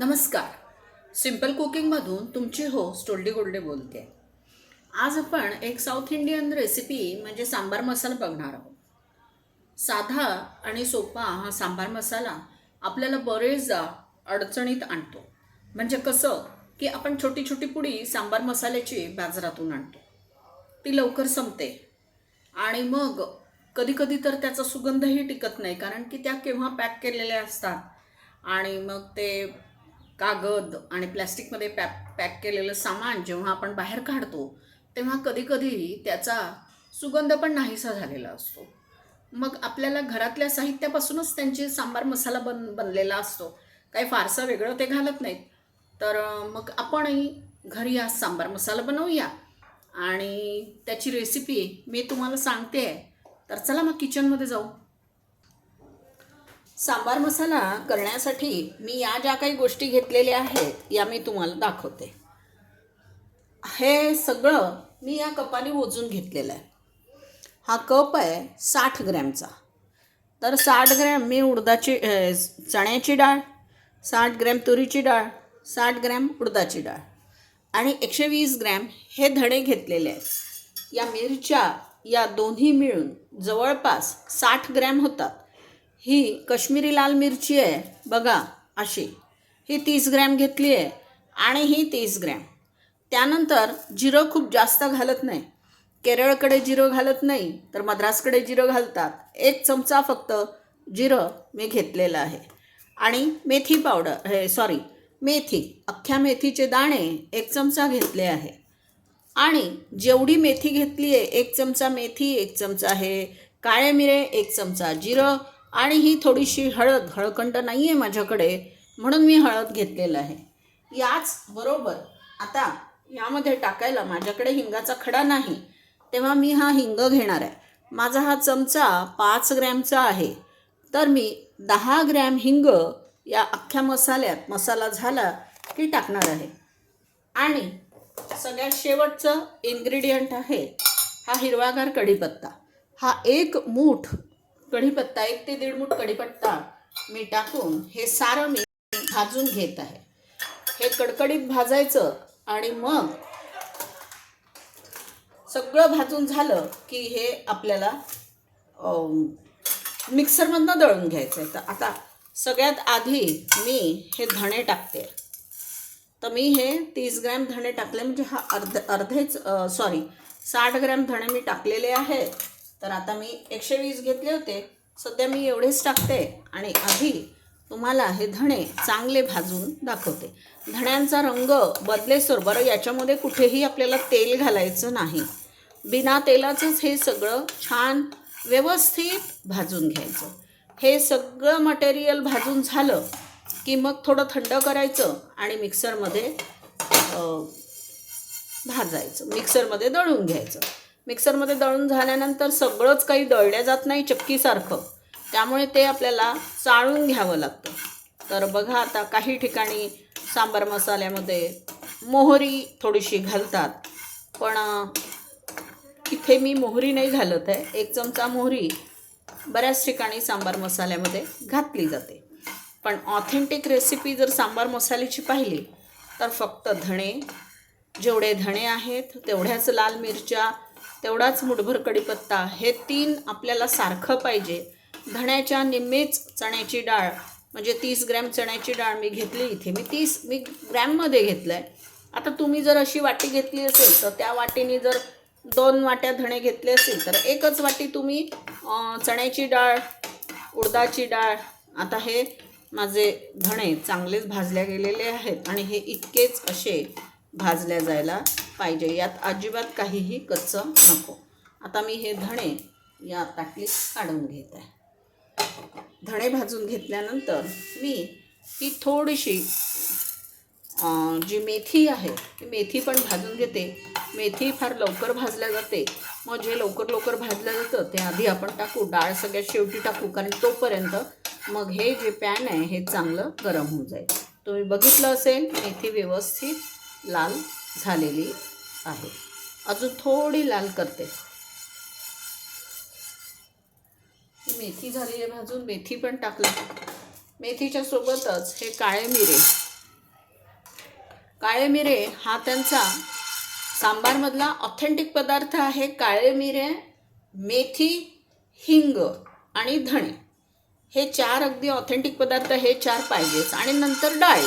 नमस्कार. सिंपल कुकिंगमधून तुमची हो स्टोल्डी गोल्डे बोलते. आज आपण एक साऊथ इंडियन रेसिपी म्हणजे सांबार मसाला बघणार आहोत. साधा आणि सोपा हा सांबार मसाला आपल्याला बरेचदा अडचणीत आणतो. म्हणजे कसं की आपण छोटी छोटी पुडी सांबार मसाल्याची बाजारातून आणतो. ती लवकर संपते. आणि मग कधी कधी तर त्याचा सुगंधही टिकत नाही कारण की त्या केव्हा पॅक केलेल्या असतात. आणि मग ते कागद आणि प्लॅस्टिकमध्ये पॅक पॅक केलेलं सामान जेव्हा आपण बाहेर काढतो तेव्हा कधीकधी त्याचा सुगंध पण नाहीसा झालेला असतो. मग आपल्याला घरातल्या साहित्यापासूनच त्यांची सांबार मसाला बन बनलेला असतो. काही फारसं वेगळं ते घालत नाहीत. तर मग आपणही घरी आज सांबार मसाला बनवूया. आणि त्याची रेसिपी मी तुम्हाला सांगते आहे. तर चला मग किचनमध्ये जाऊ. सांबार मसाला करण्यासाठी मी या ज्या काही गोष्टी घेतलेल्या आहेत या मी तुम्हाला दाखवते. हे सगळं मी या कपाने मोजून घेतलेलं आहे. हा कप आहे साठ ग्रॅमचा. तर साठ ग्रॅम मी उडदाची चण्याची डाळ साठ ग्रॅम तुरीची डाळ साठ ग्रॅम उडदाची डाळ आणि एकशे वीस ग्रॅम हे धणे घेतलेले आहेत. या मिरच्या या दोन्ही मिळून जवळपास साठ ग्रॅम होतात. ही कश्मीरी लाल मिरची आहे बघा अशी. ही तीस ग्रॅम घेतली आहे आणि ही तीस ग्रॅम. त्यानंतर जिरं खूप जास्त घालत नाही. केरळकडे जिरं घालत नाही तर मद्रासकडे जिरं घालतात. एक चमचा फक्त जिरं मी घेतलेलं आहे. आणि मेथी पावडर हे सॉरी मेथी अख्ख्या मेथीचे दाणे एक चमचा घेतले आहे. आणि जेवढी मेथी घेतली आहे एक चमचा मेथी एक चमचा हे काळे मिरे एक चमचा जिरं आणि ही थोडीशी हळद हळकंड नाही आहे माझ्याकडे म्हणून मी हळद घेतलेलं आहे. याच बरोबर आता यामध्ये टाकायला माझ्याकडे हिंगाचा खडा नाही तेव्हा मी हा हिंग घेणार आहे. माझा हा चमचा पाच ग्रॅमचा आहे. तर मी दहा ग्रॅम हिंग या अख्ख्या मसाल्यात मसाला झाला की टाकणार आहे. आणि सगळ्यात शेवटचं इन्ग्रेडियंट आहे हा हिरवागार कढीपत्ता. हा एक मूठ कढीपत्ता एक ते दीड मूठ कढीपत्ता मी टाकून हे सारं मी भाजून घेत आहे. हे कडकडीत भाजायचं आणि मग सगळं भाजून झालं की हे आपल्याला मिक्सरमधनं दळून घ्यायचं आहे तर आता सगळ्यात आधी मी हे धणे टाकते. तर मी हे तीस ग्रॅम धणे टाकले म्हणजे हा अर्ध अर्धेच सॉरी साठ ग्रॅम धणे मी टाकलेले आहेत तर आता मी एकशे वीस घेतले होते. सध्या मी एवढेच टाकते आणि आधी तुम्हाला हे धणे चांगले भाजून दाखवते. धण्यांचा रंग बदलेसोर बरं याच्यामध्ये कुठेही आपल्याला तेल घालायचं नाही. बिना तेलाचंच हे सगळं छान व्यवस्थित भाजून घ्यायचं. हे सगळं मटेरियल भाजून झालं की मग थोडं थंड करायचं आणि मिक्सरमध्ये भाजायचं. मिक्सरमध्ये दळून घ्यायचं. मिक्सरमध्ये दळून झाल्यानंतर सगळंच काही दळल्या जात नाही चक्कीसारखं. त्यामुळे ते आपल्याला चाळून घ्यावं लागतं. तर बघा आता काही ठिकाणी सांबार मसाल्यामध्ये मोहरी थोडीशी घालतात. पण इथे मी मोहरी नाही घालत आहे. एक चमचा मोहरी बऱ्याच ठिकाणी सांबार मसाल्यामध्ये घातली जाते. पण ऑथेंटिक रेसिपी जर सांबार मसाल्याची पाहिली तर फक्त धणे जेवढे धणे आहेत तेवढ्याच लाल मिरच्या तेवढाच मुठभर कढीपत्ता. हे तीन आपल्याला सारखं पाहिजे. धण्याच्या निम्मेच चण्याची डाळ म्हणजे तीस ग्रॅम चण्याची डाळ मी घेतली इथे. मी तीस मी ग्रॅममध्ये घेतलं आहे आता तुम्ही जर अशी वाटी घेतली असेल तर त्या वाटीने जर दोन वाट्या धणे घेतले असतील तर एकच वाटी तुम्ही चण्याची डाळ उडदाची डाळ आता हे माझे धणे चांगलेच भाजल्या गेलेले आहेत आणि हे इतकेच असे भाजल्या जायला पाहिजे. यात अजिबात काहीही कच्चं नको. आता मी हे धणे या ताटलीत काढून घेत आहे. धणे भाजून घेतल्यानंतर मी ही थोडीशी जी मेथी आहे ती मेथी पण भाजून घेते. मेथी फार लवकर भाजल्या जाते. मग जे लवकर लवकर भाजलं जातं ते आधी आपण टाकू. डाळ सगळ्यात शेवटी टाकू कारण तोपर्यंत मग हे जे पॅन आहे हे चांगलं गरम होऊन जाईल. तुम्ही बघितलं असेल मेथी व्यवस्थित लाल झालेली आहे. अजून थोडी लाल करते. मेथी झाली आहे. भाजून मेथी पण टाकली. मेथीच्या सोबतच हे काळे मिरे. काळे मिरे हा त्यांचा सांबारमधला ऑथेंटिक पदार्थ आहे. काळे मिरे मेथी हिंग आणि धणे. हे चार अगदी ऑथेंटिक पदार्थ हे चार पाहिजेच. आणि नंतर डाळी.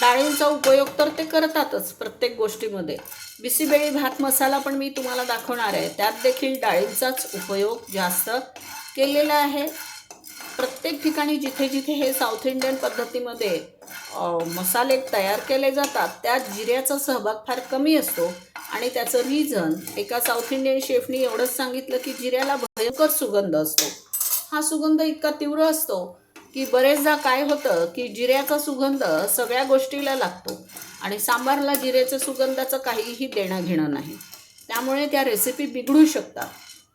डाळींचा उपयोग तर ते करतातच प्रत्येक गोष्टीमध्ये. बिसीबेळी भात मसाला पण मी तुम्हाला दाखवणार आहे. त्यात देखील डाळींचाच उपयोग जास्त केलेला आहे. प्रत्येक ठिकाणी जिथे जिथे हे साऊथ इंडियन पद्धतीमध्ये मसाले तयार केले जातात त्यात जिऱ्याचा सहभाग फार कमी असतो. आणि त्याचं रिझन एका साऊथ इंडियन शेफनी एवढंच सांगितलं की जिऱ्याला भयंकर सुगंध असतो. हा सुगंध इतका तीव्र असतो की बरेचदा काय होतं की जिऱ्याचा सुगंध सगळ्या गोष्टीला लागतो आणि सांबारला जिऱ्याच्या सुगंधाचं काहीही देणं घेणं नाही. त्यामुळे त्या रेसिपी बिघडू शकतात.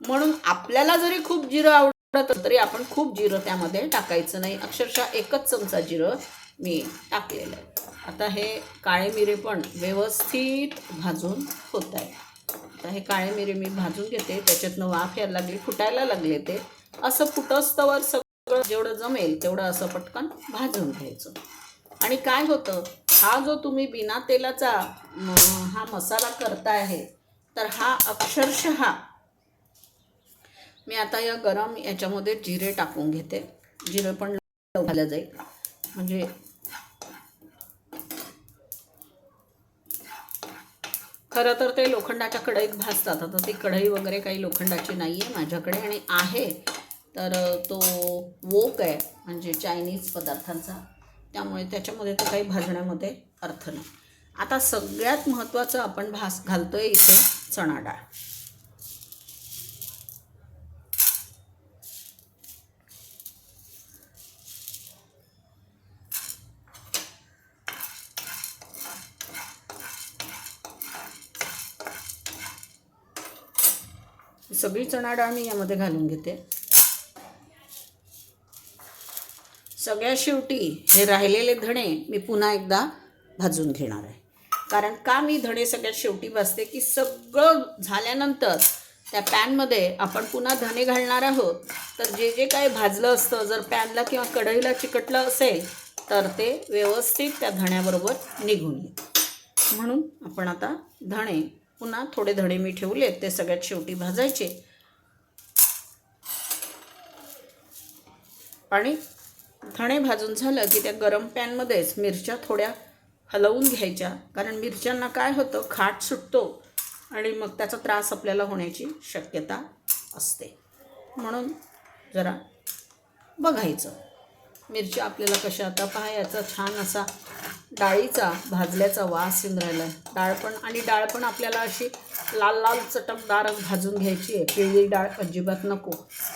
म्हणून आपल्याला जरी खूप जिरं आवडत तरी आपण खूप जिरं त्यामध्ये टाकायचं नाही. अक्षरशः एकच चमचा जिरं मी टाकलेलं आहे. आता हे काळे मिरे पण व्यवस्थित भाजून होत आहे. आता हे काळे मिरे मी भाजून घेते. त्याच्यातनं वाफ यायला लागली फुटायला लागले ते. असं फुटस्तवर सगळं जेवढं जमेल तेवढं असं पटकन भाजून घ्यायचं. आणि काय होतं हा जो तुम्ही बिना तेलाचा हा मसाला करता आहे तर हा अक्षरशः मी आता या गरम याच्यामध्ये जिरे टाकून घेते. जिरे पण घालं जाईल. म्हणजे खरं तर ते लोखंडाच्या कढईत भाजतात. आता ती कढई वगैरे काही लोखंडाची नाही आहे माझ्याकडे आणि आहे. तर तो वोक आहे म्हणजे चायनीज पदार्थांचा. त्यामुळे त्याच्यामध्ये तर काही भाजण्यामध्ये अर्थ नाही. आता सगळ्यात महत्त्वाचं आपण भास घालतो आहे इथे चणा डाळ सगळी चणा डाळ मी यामध्ये घालून घेते. सगळ्या शेवटी हे राहिलेले धणे मी पुन्हा एकदा भाजून घेणार आहे. कारण का मी धणे सगळ्यात शेवटी भाजते? की सगळं झाल्यानंतर त्या पॅनमध्ये आपण पुन्हा धणे घालणार आहोत. तर जे जे काय भाजलं असतं जर पॅनला किंवा कढईला चिकटलं असेल तर ते व्यवस्थित त्या धण्याबरोबर निघून येईल. म्हणून आपण आता धणे पुन्हा थोडे धणे मी ठेवलेत ते सगळ्यात शेवटी भाजायचे. आणि धणे भाजून झालं की त्या गरम पॅनमध्येच मिरच्या थोड्या हलवून घ्यायच्या. कारण मिरच्यांना काय होतं? खाट सुटतो आणि मग त्याचा त्रास आपल्याला होण्याची शक्यता असते. म्हणून जरा बघायचं. मिरच्या आपल्याला कशा आता पहा याचा छान असा डाळीचा भाजल्याचा वास येऊन राहिला. आहे डाळ पण आणि डाळ पण आपल्याला अशी लाल लाल चटकदारच भाजून घ्यायची आहे. पिवळी डाळ अजिबात नको.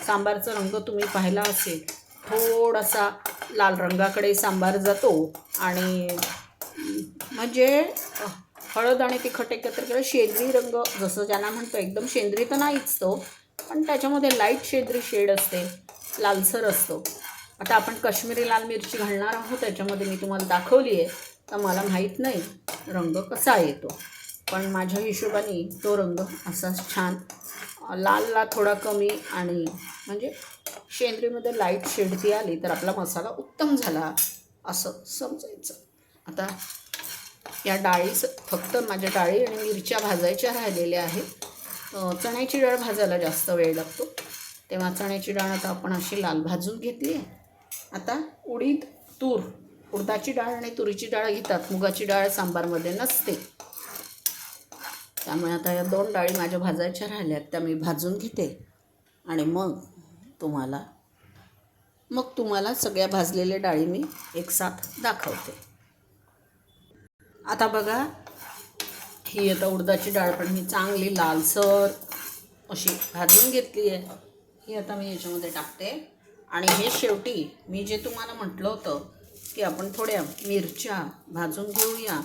सांबारचा रंग तुम्ही पाहिला असेल थोडासा लाल रंगाकडे सांबार जातो आणि म्हणजे हळद आणि तिखट एकत्र केलं शेंद्री रंग जसं ज्यांना म्हणतो एकदम शेंद्री तर नाहीच तो पण त्याच्यामध्ये लाइट शेंद्री शेड असते लालसर असतो. आता आपण काश्मीरी लाल मिरची घालणार आहोत त्याच्यामध्ये मी तुम्हाला दाखवली आहे तर मला माहीत नाही रंग कसा येतो. पण माझ्या हिशोबाने तो रंग असा छान लालला थोडा कमी आणि म्हणजे शेंद्रीमध्ये लाइट शेड ती आली तर आपला मसाला उत्तम झाला असं समजायचं. आता या डाळीचं फक्त माझ्या डाळी आणि मिरच्या भाजायच्या राहिलेल्या आहेत. चण्याची डाळ भाजायला जास्त वेळ लागतो. तेव्हा चण्याची डाळ आता आपण अशी लाल भाजून घेतली आहे. आता उडीद तूर उडदाची डाळ आणि तुरीची डाळ घेतात. मुगाची डाळ सांबारमध्ये नसते. त्यामुळे आता या दोन डाळी माझ्या भाजायच्या राहिल्यात त्या मी भाजून घेते. आणि मग तुम्हाला. मग तुम्हाला सगळ्या भाजलेल्या डाळी मी एकसाथ दाखवते. आता बघा ही आता उडदाची डाळ पण मी चांगली लालसर अशी भाजून घेतली आहे. ही आता मी याच्यामध्ये टाकते. आणि हे शेवटी मी जे तुम्हाला म्हटलं होतं की आपण थोड्या मिरच्या भाजून घेऊया.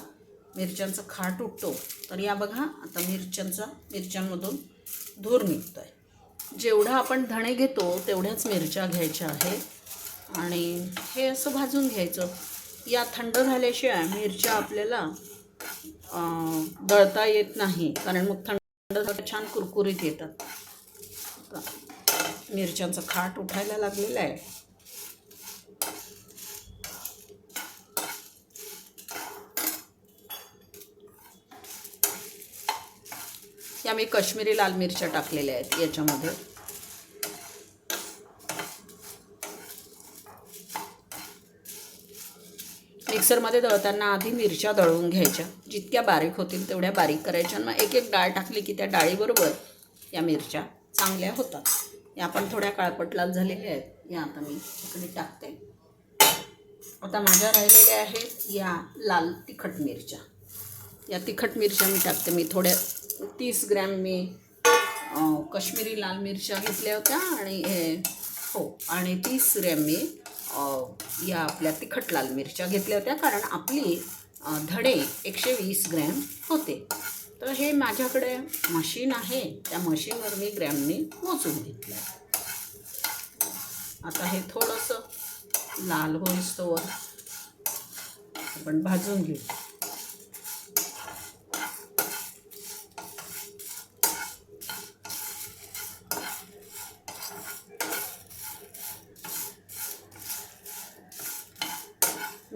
मिरच्यांचा खाट उठतो. तर या बघा आता मिरच्यांचा मिरच्यांमधून धूर निघतो आहे जेवढं आपण धणे घेतो तेवढ्याच मिरच्या घ्यायच्या आहेत. आणि हे असं भाजून घ्यायचं. या थंड झाल्याशिवाय मिरच्या आपल्याला दळता येत नाही. कारण मग थंड झाल्या छान कुरकुरीत येतात. मिरच्यांचा खाट उठायला लागलेला आहे. या मी कश्मीरी लाल मिरच्या टाकलेल्या आहेत याच्यामध्ये. मिक्सरमध्ये दळताना आधी मिरच्या दळून घ्यायच्या. जितक्या बारीक होतील तेवढ्या बारीक करायच्या. मग एक एक डाळ टाकली की त्या डाळीबरोबर या मिरच्या चांगल्या होतात. या पण थोड्या काळपट लाल झालेल्या आहेत. या आता मी इकडे टाकते. आता माझ्या राहिलेल्या आहेत या लाल तिखट मिरच्या. या तिखट मिरच्या मी टाकते. मी थोड्या तीस ग्रॅम मी कश्मीरी लाल मिरच्या घेतल्या होत्या आणि हे हो आणि तीस ग्रॅम मी या आपल्या तिखट लाल मिरच्या घेतल्या होत्या कारण आपली धडे एकशे वीस ग्रॅम होते. तर हे माझ्याकडे मशीन आहे त्या मशीनवर मी ग्रॅमने मोजून घेतलं आता हे थोडंसं लाल होईस्तोवर आपण भाजून घेऊ.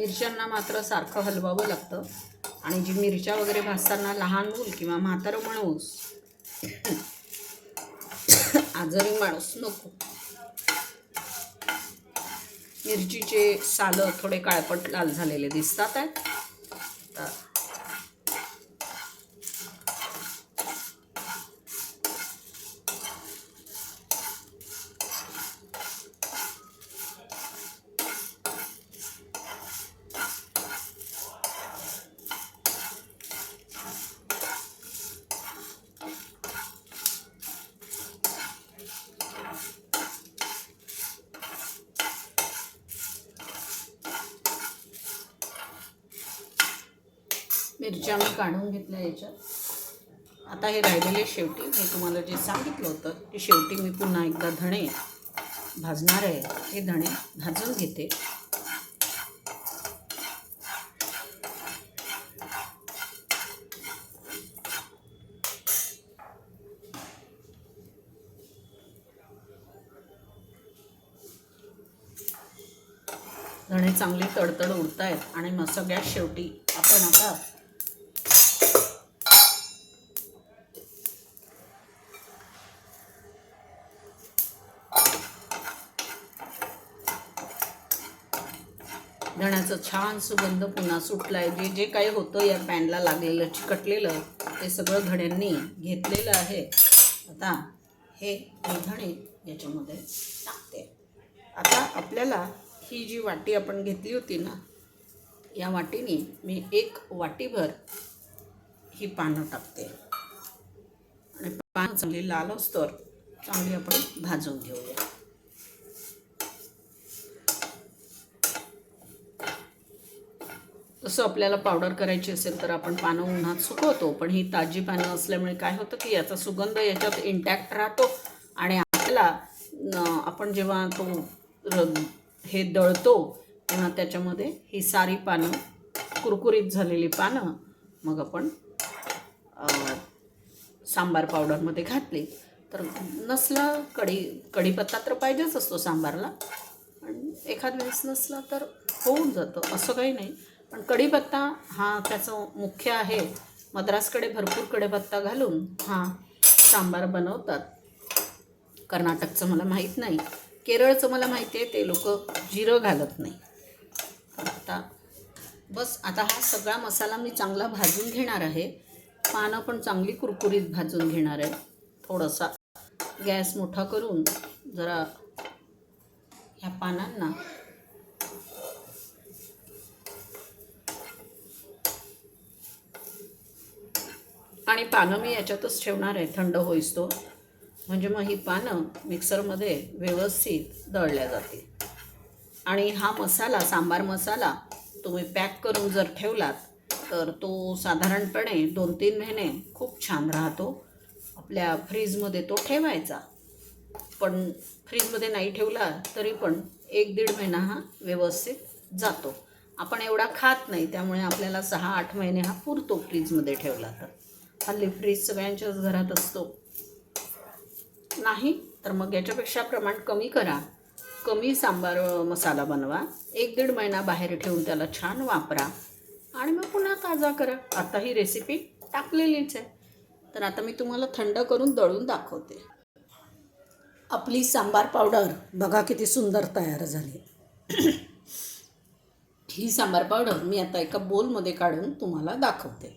मिरच्यांना मात्र सारखं हलवावं लागतं. आणि जी मिरच्या वगैरे भाजताना लहान मूल किंवा म्हातारं माणूस आजारी माणूस नको. मिरचीचे सालं थोडे काळपट लाल झालेले दिसतात आहेत. तर मिरच्या मी काढून घेतल्या याच्यात. आता हे राहिलेले शेवटी. मी तुम्हाला जे सांगितलं होतं की शेवटी मी पुन्हा एकदा धणे भाजणार आहे. हे धणे भाजून घेते. धणे चांगले तडतड उडत आहेत आणि मग सगळ्यात शेवटी आपण आता धण्याचं छान सुगंध पुन्हा सुटलाय. जे जे काही होतं या पॅनला लागलेलं चिकटलेलं ते सगळं धड्यांनी घेतलेलं आहे. आता हे धणे याच्यामध्ये टाकते. आता आपल्याला ही जी वाटी आपण घेतली होती ना या वाटीने मी एक वाटीभर ही पानं टाकते. आणि पानं चांगली लाल असतर चांगली आपण भाजून घेऊया. जसं आपल्याला पावडर करायची असेल तर आपण पानं उन्हात सुकवतो पण ही ताजी पानं असल्यामुळे काय होतं की याचा सुगंध याच्यात इंटॅक्ट राहतो आणि आपल्याला आपण जेव्हा तो हे दळतो तेव्हा त्याच्यामध्ये ही सारी पानं कुरकुरीत झालेली पानं मग आपण सांबार पावडरमध्ये घातली. तर नसला कढी कढीपत्ता तर पाहिजेच असतो सांबारला. पण एखाद वेळेस नसला तर होऊन जातं असं काही नाही. पण कढीपत्ता हा त्याचं मुख्य आहे. मद्रासकडे भरपूर कढीपत्ता घालून हा सांबार बनवतात. कर्नाटकचं मला माहीत नाही. केरळचं मला माहिती आहे ते लोक जिरं घालत नाही. आता बस आता हा सगळा मसाला मी चांगला भाजून घेणार आहे. पानं पण चांगली कुरकुरीत भाजून घेणार आहे. थोडासा गॅस मोठा करून जरा ह्या पानांना आणि पानं मी याच्यातच ठेवणार आहे थंड होईस्तो. म्हणजे मग ही पानं मिक्सरमध्ये व्यवस्थित दळल्या जातील. आणि हा मसाला सांबार मसाला तुम्ही पॅक करून जर ठेवलात तर तो साधारणपणे दोन तीन महिने खूप छान राहतो. आपल्या फ्रीजमध्ये तो ठेवायचा. पण फ्रीजमध्ये नाही ठेवला तरी पण एक दीड महिना हा व्यवस्थित जातो. आपण एवढा खात नाही त्यामुळे आपल्याला सहा आठ महिने हा पुरतो फ्रीजमध्ये ठेवला तर. हल्ली फ्रीज सगळ्यांच्याच घरात असतो. नाही तर मग याच्यापेक्षा प्रमाण कमी करा. कमी सांबार मसाला बनवा. एक दीड महिना बाहेर ठेवून त्याला छान वापरा. आणि मग पुन्हा ताजा करा. आता ही रेसिपी टाकलेलीच आहे. तर आता मी तुम्हाला थंड करून दळून दाखवते. आपली सांबार पावडर बघा किती सुंदर तयार झाली. ही सांबार पावडर मी आता एका बोलमध्ये काढून तुम्हाला दाखवते.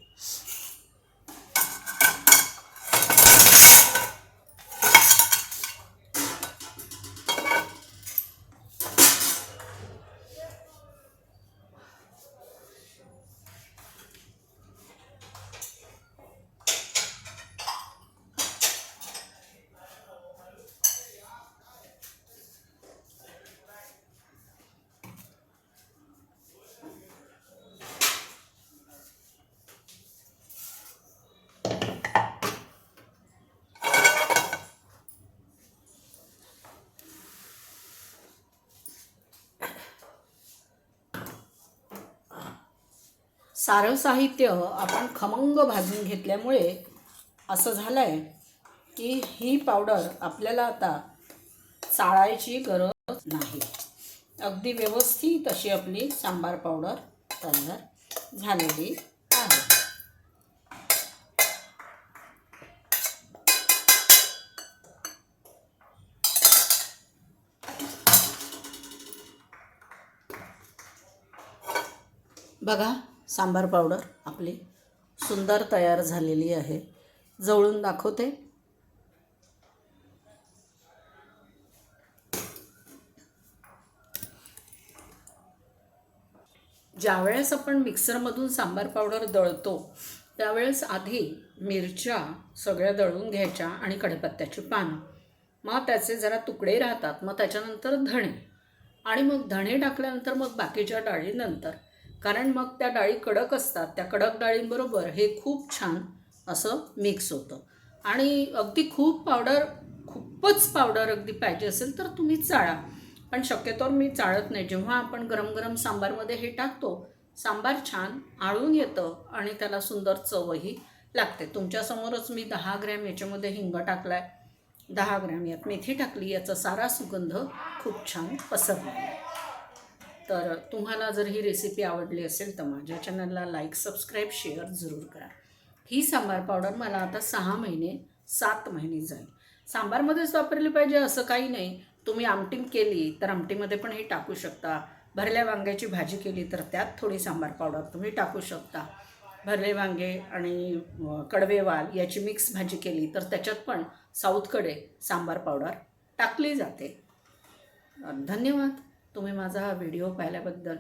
सारं साहित्य आपण खमंग भाजून घेतल्यामुळे असं झालं आहे की ही पावडर आपल्याला आता चाळायची गरज नाही. अगदी व्यवस्थित अशी आपली सांबार पावडर तयार झालेली आहे. बघा सांबार पावडर आपली सुंदर तयार झालेली आहे. जवळून दाखवते. ज्यावेळेस आपण मिक्सरमधून सांबार पावडर दळतो त्यावेळेस आधी मिरच्या सगळ्या दळून घ्यायच्या आणि कढीपत्त्याची पानं. मग त्याचे जरा तुकडे राहतात मग त्याच्यानंतर धणे. आणि मग धणे टाकल्यानंतर मग बाकीच्या डाळीनंतर कारण मग त्या डाळी कडक असतात त्या कडक डाळींबरोबर हे खूप छान असं मिक्स होतं. आणि अगदी खूप पावडर खूपच पावडर अगदी पाहिजे असेल तर तुम्ही चाळा. पण शक्यतोवर मी चाळत नाही. जेव्हा आपण गरम गरम सांबारमध्ये हे टाकतो सांबार छान आळून येतं आणि त्याला सुंदर चवही लागते. तुमच्यासमोरच मी दहा ग्रॅम याच्यामध्ये हिंग टाकला आहे दहा ग्रॅम यात मेथी टाकली याचा सारा सुगंध खूप छान पसरला. तर तुम्हाला जर ही रेसिपी आवडली असेल तर माझ्या चॅनलला लाईक सबस्क्राईब शेअर जरूर करा. ही सांबार पावडर मला आता सहा महिने सात महिने जाईल सांबारमध्येच वापरली पाहिजे असं काही नाही. तुम्ही आमटीम केली तर आमटीमध्ये पण हे टाकू शकता. भरल्या वांग्याची भाजी केली तर त्यात थोडी सांबार पावडर तुम्ही टाकू शकता. भरले वांगे आणि कडवेवाल याची मिक्स भाजी केली तर त्याच्यात पण साऊथकडे सांबार पावडर टाकली जाते. धन्यवाद. तुम्ही माझा हा व्हिडिओ पाहिल्याबद्दल